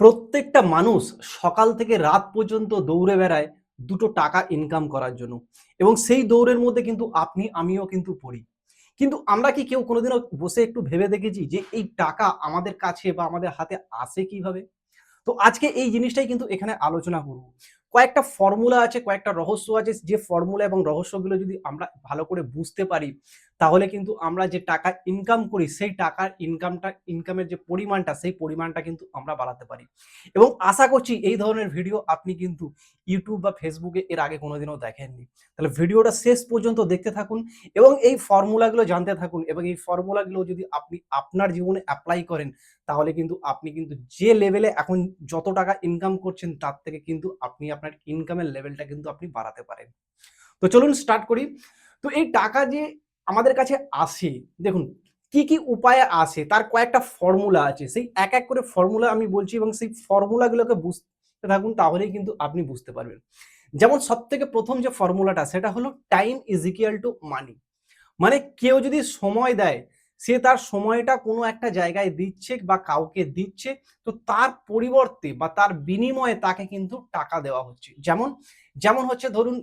প্রত্যেকটা মানুষ সকাল থেকে রাত পর্যন্ত দৌড়ে বেড়ায় দুটো টাকা ইনকাম করার জন্য। এবং সেই দৌড়ের মধ্যে কিন্তু আপনি, আমিও কিন্তু পড়ি। কিন্তু আমরা কি কেউ কোনোদিনও বসে একটু ভেবে দেখেছি যে এই টাকা আমাদের কাছে বা আমাদের হাতে আসে কীভাবে? তো আজকে এই জিনিসটাই কিন্তু এখানে আলোচনা করব। কয়েকটা ফর্মুলা আছে, কয়েকটা রহস্য আছে। যে ফর্মুলা এবং রহস্যগুলো যদি আমরা ভালো করে বুঝতে পারি তাহলে কিন্তু আমরা যে টাকা ইনকাম করি, সেই টাকার ইনকামটা ইনকামের যে পরিমাণটা, সেই পরিমাণটা কিন্তু আমরা বাড়াতে পারি। এবং আশা করছি এই ধরনের ভিডিও আপনি কিন্তু ইউটিউব বা ফেসবুকে এর আগে কোনোদিনও দেখেননি। তাহলে ভিডিওটা শেষ পর্যন্ত দেখতে থাকুন এবং এই ফর্মুলাগুলো জানতে থাকুন এবং এই ফর্মুলাগুলো যদি আপনি আপনার জীবনে অ্যাপ্লাই করেন, তাহলে কিন্তু আপনি কিন্তু যে লেভেলে এখন যত টাকা ইনকাম করছেন, তার থেকে কিন্তু আপনি আপনার ইনকামের লেভেলটা কিন্তু আপনি বাড়াতে পারেন। তো চলুন স্টার্ট করি। তো এই টাকা যে আমাদের কাছে আসে, দেখুন, কি কি উপায়ে আসে, তার কয়েকটা ফর্মুলা আছে। সেই এক এক করে ফর্মুলা আমি বলছি এবং সেই ফর্মুলাগুলোকে বুঝতে থাকুন, তাহলেই কিন্তু আপনি বুঝতে পারবেন। যেমন সব থেকে প্রথম যে ফর্মুলাটা সেটা হলো time is equal to money মানে কেউ যদি সময় দেয়, সে তার সময়টা কোনো একটা জায়গায় দিচ্ছে বা কাউকে দিচ্ছে, তো তার পরিবর্তে বা তার বিনিময়ে তাকে কিন্তু টাকা দেওয়া হচ্ছে। যেমন যেমন হচ্ছে ধরুন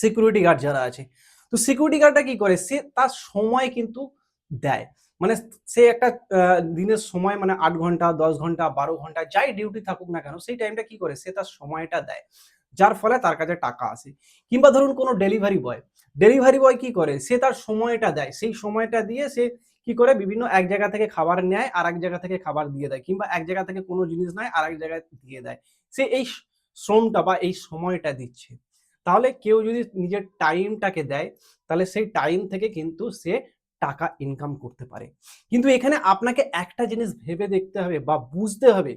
সিকিউরিটি গার্ড যারা আছে তো সিকিউরিটি গার্ডটা কি করে? সে তার সময় কিন্তু দেয়। মানে সে একটা দিনের সময় মানে আট ঘণ্টা, দশ ঘণ্টা, বারো ঘণ্টা, যাই ডিউটি থাকুক না কেন, সেই টাইমটা কি করে? সে তার সময়টা দেয়। যার ফলে তার কাছে টাকা আসে। কিংবা ধরুন কোনো ডেলিভারি বয় ডেলিভারি বয় কি করে? সে তার সময়টা দেয়। সেই সময়টা দিয়ে সে কি করে? বিভিন্ন এক জায়গা থেকে খাবার নেয় আর এক জায়গা থেকে খাবার দিয়ে দেয়। কিংবা এক জায়গা থেকে কোনো জিনিস নেয় আর এক জায়গায় দিয়ে দেয়। সে এই শ্রমটা বা এই সময়টা দিচ্ছে। তাহলে কেউ যদি নিজের টাইমটাকে দেয়, তাহলে সেই টাইম থেকে কিন্তু সে টাকা ইনকাম করতে পারে। কিন্তু এখানে আপনাকে একটা জিনিস ভেবে দেখতে হবে বা বুঝতে হবে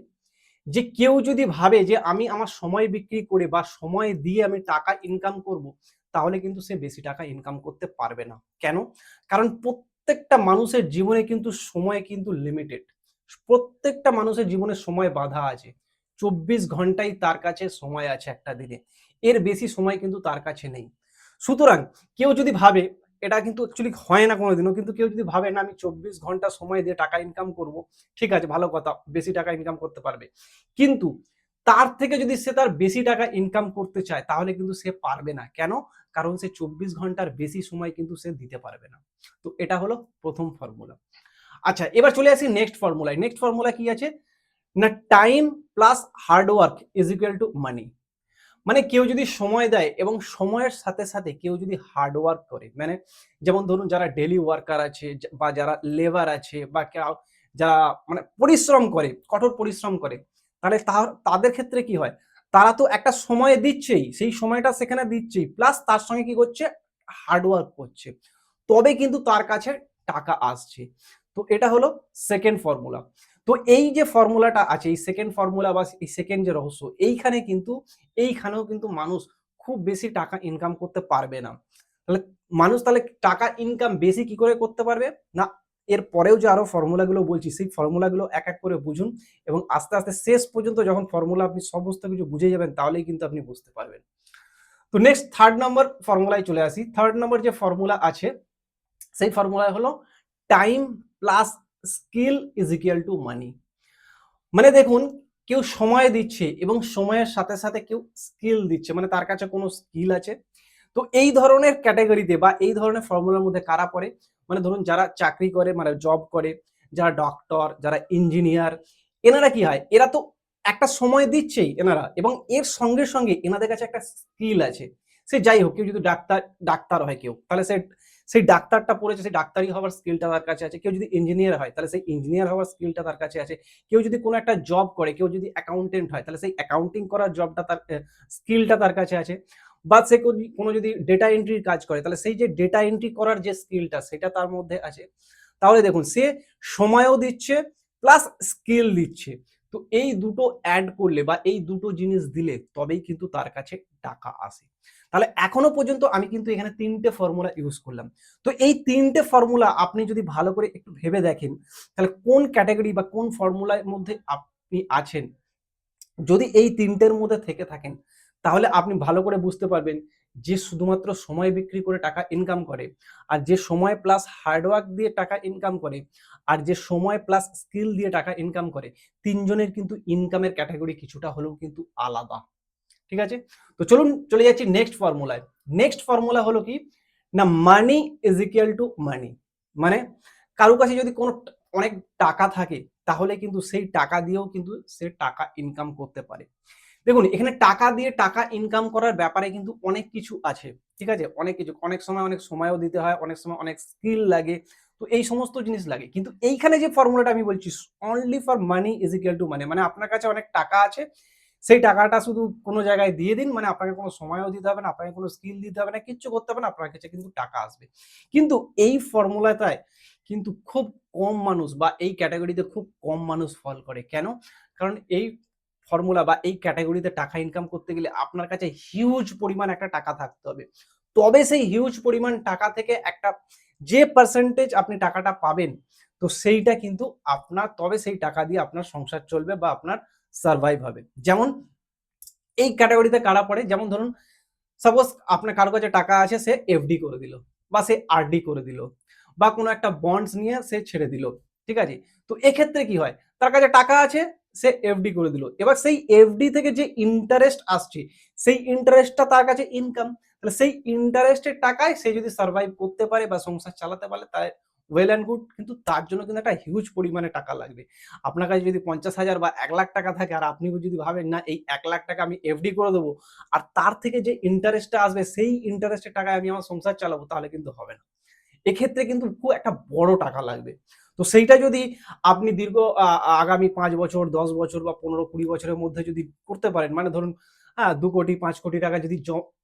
যে কেউ যদি ভাবে যে আমি আমার সময় বিক্রি করে বা সময় দিয়ে আমি টাকা ইনকাম করব, তাহলে কিন্তু সে বেশি টাকা ইনকাম করতে পারবে না। কেন? কারণ প্রত্যেকটা মানুষের জীবনে কিন্তু সময় কিন্তু লিমিটেড প্রত্যেকটা মানুষের জীবনে সময় বাধা আছে। চব্বিশ ঘন্টাই তার কাছে সময় আছে একটা দিনে। এর বেশি সময় কিন্তু তার কাছে নেই। সুতরাং কেউ যদি ভাবে, এটা কিন্তু অ্যাকচুয়ালি হয় না কোনোদিনও, কিন্তু কেউ যদি ভাবে, না, আমি চব্বিশ ঘণ্টা সময় দিয়ে টাকা ইনকাম করব, ঠিক আছে, ভালো কথা, বেশি টাকা ইনকাম করতে পারবে। কিন্তু তার থেকে যদি সে তার বেশি টাকা ইনকাম করতে চায়, তাহলে কিন্তু সে পারবে না। কেন? কারণ সে চব্বিশ ঘণ্টার বেশি সময় কিন্তু সে দিতে পারবে না। তো এটা হলো প্রথম ফর্মুলা আচ্ছা এবার চলে আসি নেক্সট ফর্মুলায় নেক্সট ফর্মুলা কি আছে? না time plus hard work is equal to money মানে কেউ যদি সময় দেয় এবং সময়ের সাথে সাথে কেউ যদি হার্ড ওয়ার্ক করে মানে যেমন ধরুন যারা ডেলি ওয়ার্কার আছে বা যারা লেবার আছে বা যারা মানে পরিশ্রম করে, কঠোর পরিশ্রম করে, তাহলে তাদের ক্ষেত্রে কি হয়? তারা তো একটা সময় দিচ্ছেই, সেই সময়টা সেখানে দিচ্ছেই প্লাস তার সঙ্গে কি করছে? হার্ড ওয়ার্ক করছে। তবে কিন্তু তার কাছে টাকা আসছে। তো এটা হলো সেকেন্ড ফর্মুলা তো এই যে ফর্মুলাটা আছে, এই সেকেন্ড ফর্মুলা বা এই সেকেন্ড যে রহস্য, এইখানে কিন্তু, এইখানেও কিন্তু মানুষ খুব বেশি টাকা ইনকাম করতে পারবে না। তাহলে মানুষ তাহলে টাকা ইনকাম বেশি কি করে করতে পারবে? না, এর পরেও যে আরও ফর্মুলাগুলো বলছি, সেই ফর্মুলাগুলো এক এক করে বুঝুন এবং আস্তে আস্তে শেষ পর্যন্ত যখন ফর্মুলা আপনি সমস্ত কিছু বুঝে যাবেন, তাহলেই কিন্তু আপনি বুঝতে পারবেন। তো নেক্সট থার্ড নম্বর ফর্মুলায় চলে আসি। থার্ড নম্বর যে ফর্মুলা আছে, সেই ফর্মুলা হলো time plus skill is equal to money. মানে দেখুন, কেউ সময় দিচ্ছে এবং সময়ের সাথে সাথে কেউ স্কিল দিচ্ছে মানে তার কাছে কোনো স্কিল আছে। তো এই ধরনের ক্যাটাগরিতে বা এই ধরনের ফর্মুলার মধ্যে কারা পড়ে? মানে ধরুন, যারা চাকরি করে মানে জব করে, যারা ডক্টর, যারা ইঞ্জিনিয়ার, এনারা কি হয়? এরা তো একটা সময় দিচ্ছেই এনারা এবং এর সঙ্গে সঙ্গে এনাদের কাছে একটা স্কিল আছে। সে যাই হোক, কেউ যদি ডাক্তার ডাক্তার হয় কেউ, তাহলে সে সেই ডাক্তারটা পড়েছে, সেই ডাক্তারি হওয়ার স্কিলটা তার কাছে আছে। কেউ যদি ইঞ্জিনিয়ার হয়, তাহলে সেই ইঞ্জিনিয়ার হওয়ার স্কিলটা তার কাছে আছে। কেউ যদি কোনো একটা জব করে, কেউ যদি অ্যাকাউন্টেন্ট হয়, তাহলে সেই অ্যাকাউন্টিং করার জবটা তার স্কিলটা তার কাছে আছে। বা সে কোনো- যদি ডেটা এন্ট্রির কাজ করে, তাহলে সেই যে ডেটা এন্ট্রি করার যে স্কিলটা সেটা তার মধ্যে আছে। তাহলে দেখুন, সে সময়ও দিচ্ছে প্লাস স্কিল দিচ্ছে। তো এই দুটো অ্যাড করলে বা এই দুটো জিনিস দিলে তবেই কিন্তু তার কাছে টাকা আসে। তাহলে এখনও পর্যন্ত আমি কিন্তু এখানে তিনটে ফর্মুলা ইউজ করলাম। তো এই তিনটে ফর্মুলা আপনি যদি ভালো করে একটু ভেবে দেখেন, তাহলে কোন ক্যাটাগরি বা কোন ফর্মুলার মধ্যে আপনি আছেন? যদি এই তিনটের মধ্যে থেকে থাকেন, তাহলে আপনি ভালো করে বুঝতে পারবেন যে শুধুমাত্র সময় বিক্রি করে টাকা ইনকাম করে, আর যে সময় প্লাস হার্ডওয়ার্ক দিয়ে টাকা ইনকাম করে, আর যে সময় প্লাস স্কিল দিয়ে টাকা ইনকাম করে, তিনজনের কিন্তু ইনকামের ক্যাটাগরি কিছুটা হলেও কিন্তু আলাদা। ঠিক আছে? তো চলুন চলে যাচ্ছি নেক্সট ফর্মুলায় নেক্সট ফর্মুলা হলো কি? না money is equal to money মানে কারও কাছে যদি কোনো অনেক টাকা থাকে, তাহলে কিন্তু সেই টাকা দিয়েও কিন্তু সে টাকা ইনকাম করতে পারে। দেখুন, এখানে টাকা দিয়ে টাকা ইনকাম করার ব্যাপারে কিন্তু অনেক কিছু আছে, ঠিক আছে? অনেক কিছু, অনেক সময় অনেক সময়ও দিতে হয়, অনেক সময় অনেক স্কিল লাগে, তো এই সমস্ত জিনিস লাগে। কিন্তু এইখানে যে ফর্মুলাটা আমি বলছি only for money is equal to money মানে আপনার কাছে অনেক টাকা আছে, সেই টাকাটা শুধু কোনো জায়গায় দিয়ে দিন মানে আপনাকে কোনো সময়ও দিতে হবে না, আপনাকে কোনো স্কিল দিতে হবে না, কিচ্ছু করতে হবে না, আপনার কাছে কিন্তু টাকা আসবে। কিন্তু এই ফর্মুলাটায় কিন্তু খুব কম মানুষ বা এই ক্যাটাগরিতে খুব কম মানুষ ফল করে। কেন? কারণ এই ফর্মুলা বা এই ক্যাটাগরিতে টাকা ইনকাম করতে গেলে আপনার কাছে হিউজ পরিমাণ একটা টাকা থাকতে হবে। তবে সেই হিউজ পরিমাণ টাকা থেকে একটা যে পার্সেন্টেজ আপনি টাকাটা পাবেন, তো সেইটা কিন্তু আপনার, তবে সেই টাকা দিয়ে আপনার সংসার চলবে বা আপনার সার্ভাইভ হবে। যেমন এই ক্যাটাগরিতে কারা পড়ে? যেমন ধরুন সাপোজ আপনার কারও কাছে টাকা আছে, সে এফডি করে দিল বা সে আরডি করে দিল বা কোনো একটা বন্ডস নিয়ে সে ছেড়ে দিল, ঠিক আছে? তো এক্ষেত্রে কি হয়? তার কাছে টাকা আছে সে এফডি করে দিল। এবার সেই এফডি থেকে যে ইন্টারেস্ট আসছে, সেই ইন্টারেস্টটা তার কাছে ইনকাম তাহলে সেই ইন্টারেস্টের টাকায় সে যদি সার্ভাইভ করতে পারে বা সংসার চালাতে পারে তার ওয়েল অ্যান্ড গুড কিন্তু তার জন্য কিন্তু একটা হিউজ পরিমাণে টাকা লাগবে। আপনার কাছে যদি পঞ্চাশ হাজার বা এক লাখ টাকা থাকে, আর আপনি যদি ভাবেন, না, এই এক লাখ টাকা আমি এফডি করে দেবো, আর তার থেকে যে ইন্টারেস্টটা আসবে, সেই ইন্টারেস্টের টাকায় আমি আমার সংসার চালাবো, তাহলে কিন্তু হবে না। এক্ষেত্রে কিন্তু খুব একটা বড় টাকা লাগবে। তো সেইটা যদি আপনি দীর্ঘ আগামী পাঁচ বছর, দশ বছর বা পনেরো কুড়ি বছরের মধ্যে যদি করতে পারেন মানে ধরুন হ্যাঁ দু কোটি, পাঁচ কোটি টাকা যদি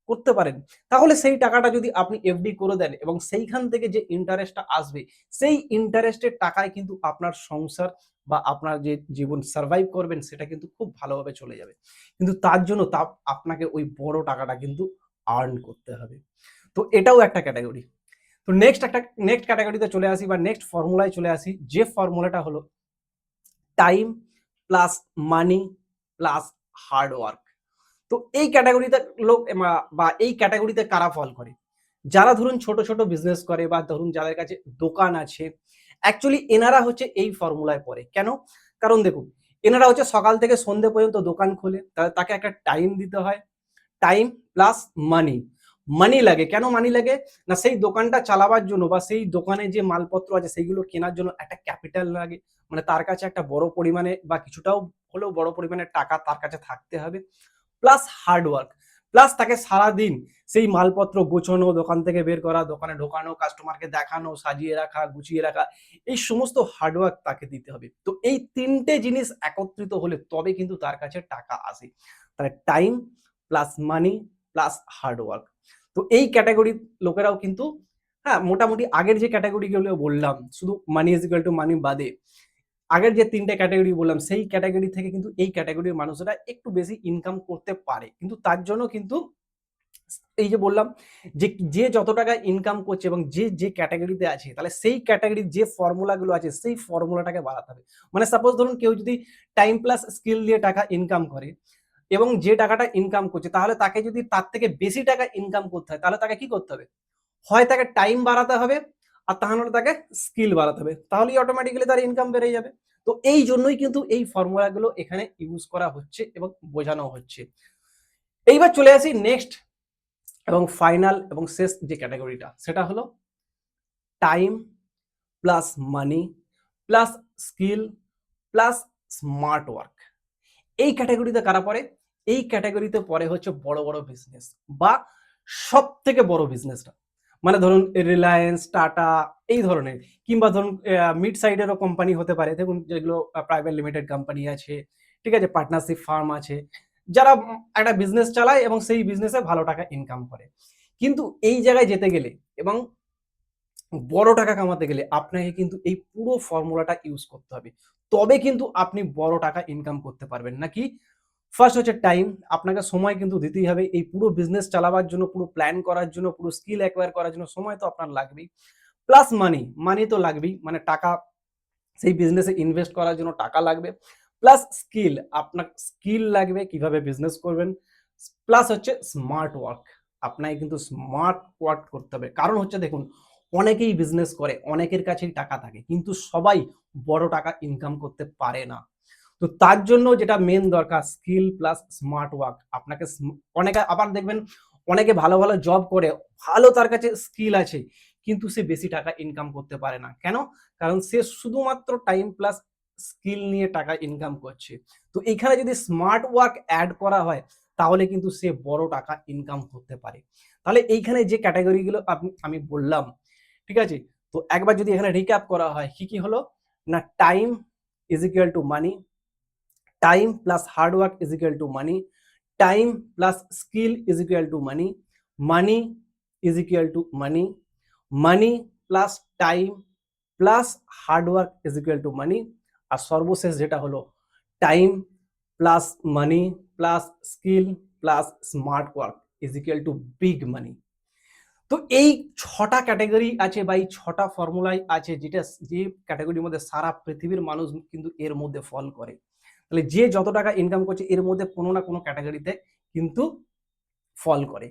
করতে পারেন, তাহলে সেই টাকাটা যদি আপনি এফডি করে দেন এবং সেইখান থেকে যে ইন্টারেস্টটা আসবে, সেই ইন্টারেস্টের টাকায় কিন্তু আপনার সংসার বা আপনার যে জীবন সার্ভাইভ করবেন, সেটা কিন্তু খুব ভালোভাবে চলে যাবে। কিন্তু তার জন্য তা, আপনাকে ওই বড় টাকাটা কিন্তু আর্ন করতে হবে। তো এটাও একটা ক্যাটাগরি তো নেক্সট একটা নেক্সট ক্যাটাগরিতে চলে আসি বা নেক্সট ফর্মুলায় চলে আসি, যে ফর্মুলাটা হলো time plus money plus hard work তো এই ক্যাটাগরিতে লোক বা এই ক্যাটাগরিতে কারা ফল করে? যারা ধরুন ছোট ছোট বিজনেস করে বা ধরুন যাদের কাছে দোকান আছে অ্যাকচুয়ালি এনারা হচ্ছে এই ফর্মুলায় পড়ে। কেন? কারণ দেখুন, এনারা হচ্ছে সকাল থেকে সন্ধে পর্যন্ত দোকান খোলে তাকে একটা টাইম দিতে হয়। টাইম প্লাস মানি মানি লাগে। কেন মানি লাগে? না, সেই দোকানটা চালাবার জন্য বা সেই দোকানে যে মালপত্র আছে, সেইগুলো কেনার জন্য একটা ক্যাপিটাল লাগে। মানে তার কাছে একটা বড় পরিমাণে বা কিছুটাও হলেও বড় পরিমাণে টাকা তার কাছে থাকতে হবে। প্লাস হার্ডওয়ার্ক প্লাস তাকে সারাদিন সেই মালপত্র গোছানো, দোকান থেকে বের করা, দোকানে ঢোকানো কাস্টমারকে দেখানো, সাজিয়ে রাখা, গুছিয়ে রাখা, এই সমস্ত হার্ডওয়ার্ক তাকে দিতে হবে। তো এই তিনটে জিনিস একত্রিত হলে তবে কিন্তু তার কাছে টাকা আসে। তাহলে time plus money plus hard work তো এই ক্যাটাগরির লোকেরাও কিন্তু হ্যাঁ মোটামুটি আগের যে ক্যাটাগরিগুলো বললাম, শুধু money is equal to money বাদে, আগের যে তিনটে ক্যাটাগরি বললাম, সেই ক্যাটাগরি থেকে কিন্তু এই ক্যাটাগরির মানুষেরা একটু বেশি ইনকাম করতে পারে। কিন্তু তার জন্য কিন্তু এই যে বললাম, যে যে যত টাকা ইনকাম করছে এবং যে যে ক্যাটাগরিতে আছে, তাহলে সেই ক্যাটাগরির যে ফর্মুলাগুলো আছে, সেই ফর্মুলাটাকে বাড়াতে হবে। মানে সাপোজ ধরুন কেউ যদি টাইম প্লাস স্কিল দিয়ে টাকা ইনকাম করে এবং যে টাকাটা ইনকাম করছে, তাহলে তাকে যদি তার থেকে বেশি টাকা ইনকাম করতে হয়, তাহলে তাকে কি করতে হবে? হয় তাকে টাইম বাড়াতে হবে, আর তাহলে তাকে স্কিল বাড়াতে হবে। তাহলেই অটোমেটিক্যালি তার ইনকাম বেড়ে যাবে। তো এই জন্যই কিন্তু এই ফর্মুলাগুলো এখানে ইউজ করা হচ্ছে এবং বোঝানো হচ্ছে। এইবার চলে আসি নেক্সট এবং ফাইনাল এবং শেষ যে ক্যাটাগরিটা সেটা হলো time plus money plus skill plus smart work এই ক্যাটাগরিতে কারা পড়ে? এই ক্যাটাগরিতে পরে হচ্ছে বড় বড় বিজনেস বা সব থেকে বড় বিজনেসটা মানে ধরুন রিলায়েন্স টাটা এই ধরনের কিংবা ধরুন মিড সাইডেরও কোম্পানি হতে পারে। দেখুন যেগুলো প্রাইভেট লিমিটেড কোম্পানি আছে, ঠিক আছে পার্টনারশিপ ফার্ম আছে, যারা একটা বিজনেস চালায় এবং সেই বিজনেসে ভালো টাকা ইনকাম করে। কিন্তু এই জায়গায় যেতে গেলে এবং বড় টাকা কামাতে গেলে আপনাকে কিন্তু এই পুরো ফর্মুলাটা ইউজ করতে হবে। তবে কিন্তু আপনি বড় টাকা ইনকাম করতে পারবেন। নাকি ফার্স্ট হচ্ছে টাইম আপনাকে সময় কিন্তু দিতেই হবে। এই পুরো বিজনেস চালাবার জন্য, পুরো প্ল্যান করার জন্য, পুরো স্কিল অ্যাকোয়ার করার জন্য সময় তো আপনার লাগবেই। প্লাস মানি মানি তো লাগবেই। মানে টাকা, সেই বিজনেসে ইনভেস্ট করার জন্য টাকা লাগবে। প্লাস স্কিল আপনার স্কিল লাগবে কীভাবে বিজনেস করবেন। প্লাস হচ্ছে স্মার্ট ওয়ার্ক আপনাকে কিন্তু স্মার্ট ওয়ার্ক করতে হবে। কারণ হচ্ছে দেখুন, অনেকেই বিজনেস করে, অনেকের কাছেই টাকা থাকে। কিন্তু সবাই বড় টাকা ইনকাম করতে পারে না। তো তার জন্য যেটা মেন দরকার স্কিল প্লাস স্মার্ট ওয়ার্ক আপনাকে অনেকে আবার দেখবেন অনেকে ভালো ভালো জব করে, ভালো তার কাছে স্কিল আছে, কিন্তু সে বেশি টাকা ইনকাম করতে পারে না। কেন? কারণ সে শুধুমাত্র টাইম প্লাস স্কিল নিয়ে টাকা ইনকাম করছে। তো এখানে যদি স্মার্ট ওয়ার্ক অ্যাড করা হয়, তাহলে কিন্তু সে বড় টাকা ইনকাম করতে পারে। তাহলে এইখানে যে ক্যাটাগরিগুলো আমি বললাম, ঠিক আছে? তো একবার যদি এখানে রিক্যাপ করা হয়, কি কি হলো? না time is equal to money time plus hard work is equal to money time plus skill is equal to money money is equal to money money plus time plus hard work is equal to money আর সর্বশেষ যেটা হলো time plus money plus skill plus smart work is equal to big money তো এই ছটা category আছে বা এই ছটা ফর্মুলাই আছে যেটা যে ক্যাটাগরির মধ্যে সারা পৃথিবীর মানুষ কিন্তু এর মধ্যে ফল করে। তাহলে যে যত টাকা ইনকাম করছে, এর মধ্যে কোনো না কোনো ক্যাটাগরিতে কিন্তু ফল করে।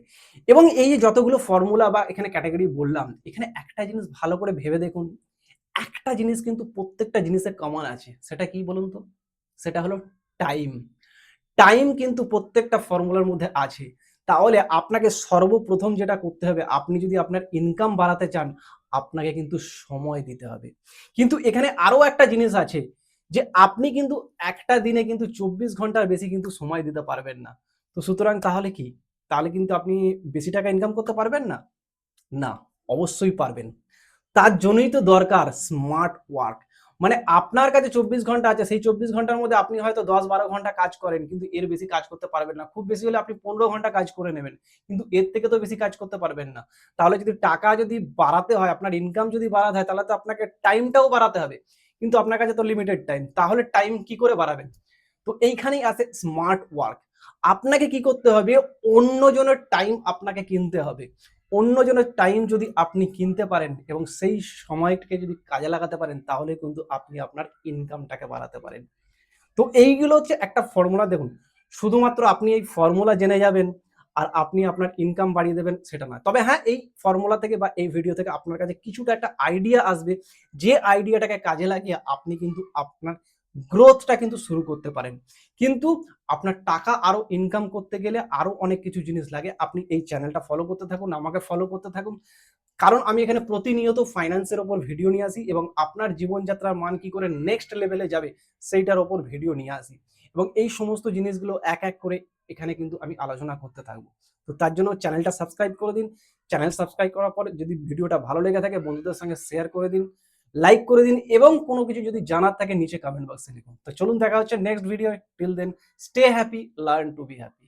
এবং এই যে যতগুলো ফর্মুলা বা এখানে ক্যাটাগরি বললাম, এখানে একটা জিনিস ভালো করে ভেবে দেখুন। একটা জিনিস কিন্তু প্রত্যেকটা জিনিসের কমন আছে। সেটা কি বলুন তো? সেটা হলো টাইম টাইম কিন্তু প্রত্যেকটা ফর্মুলার মধ্যে আছে। তাহলে আপনাকে সর্বপ্রথম যেটা করতে হবে, আপনি যদি আপনার ইনকাম বাড়াতে চান, আপনাকে কিন্তু সময় দিতে হবে। কিন্তু এখানে আরও একটা জিনিস আছে যে আপনি কিন্তু একটা দিনে কিন্তু চব্বিশ ঘণ্টার বেশি কিন্তু সময় দিতে পারবেন না। তো সুতরাং তাহলে কি? তাহলে কিন্তু আপনি বেশি টাকা ইনকাম করতে পারবেন না? না, অবশ্যই পারবেন। তার জন্যই তো দরকার স্মার্ট ওয়ার্ক মানে আপনার কাছে চব্বিশ ঘণ্টা আছে, সেই চব্বিশ ঘণ্টার মধ্যে আপনি হয়তো দশ বারো ঘণ্টা কাজ করেন, কিন্তু এর বেশি কাজ করতে পারবেন না। খুব বেশি হলে আপনি পনেরো ঘণ্টা কাজ করে নেবেন, কিন্তু এর থেকে তো বেশি কাজ করতে পারবেন না। তাহলে যদি টাকা যদি বাড়াতে হয়, আপনার ইনকাম যদি বাড়াতে হয়, তাহলে তো আপনাকে টাইমটাও বাড়াতে হবে। কিন্তু আপনার কাছে তো লিমিটেড টাইম তাহলে টাইম কি করে বাড়াবেন? তো এইখানেই আছে স্মার্ট ওয়ার্ক আপনাকে কি করতে হবে? অন্যজনের টাইম আপনাকে কিনতে হবে। অন্যজনের টাইম যদি আপনি কিনতে পারেন এবং সেই সময়টাকে যদি কাজে লাগাতে পারেন, তাহলে কিন্তু আপনি আপনার ইনকামটাকে বাড়াতে পারেন। তো এইগুলো হচ্ছে একটা ফর্মুলা দেখুন। শুধুমাত্র আপনি এই ফর্মুলা জেনে যাবেন। আর আপনি আপনার ইনকাম বাড়িয়ে দেবেন, সেটা নয়। তবে হ্যাঁ এই ফর্মুলা থেকে বা এই ভিডিও থেকে আপনার কাছে কিছুটা একটা আইডিয়া আসবে। যে আইডিয়াটাকে কাজে লাগিয়ে আপনি কিন্তু আপনার গ্রোথটা কিন্তু শুরু করতে পারেন। কিন্তু আপনার টাকা আরও ইনকাম করতে গেলে আরও অনেক কিছু জিনিস লাগে। আপনি এই চ্যানেলটা ফলো করতে থাকুন, আমাকে ফলো করতে থাকুন। কারণ আমি এখানে প্রতিনিয়ত ফাইন্যান্সের ওপর ভিডিও নিয়ে আসি এবং আপনার জীবনযাত্রার মান কি করে নেক্সট লেভেলে যাবে, সেইটার ওপর ভিডিও নিয়ে আসি। এবং এই সমস্ত জিনিসগুলো এক এক করে এখানে কিন্তু আমি আলোচনা করতে থাকব। তো তার জন্য চ্যানেলটা সাবস্ক্রাইব করে দিন। চ্যানেল সাবস্ক্রাইব করার পরে যদি ভিডিওটা ভালো লেগে থাকে, বন্ধুদের সঙ্গে শেয়ার করে দিন, লাইক করে দিন এবং কোনো কিছু যদি জানার থাকে, নিচে কমেন্ট বক্সে লিখুন। তো চলুন, দেখা হচ্ছে next video till then stay happy learn to be happy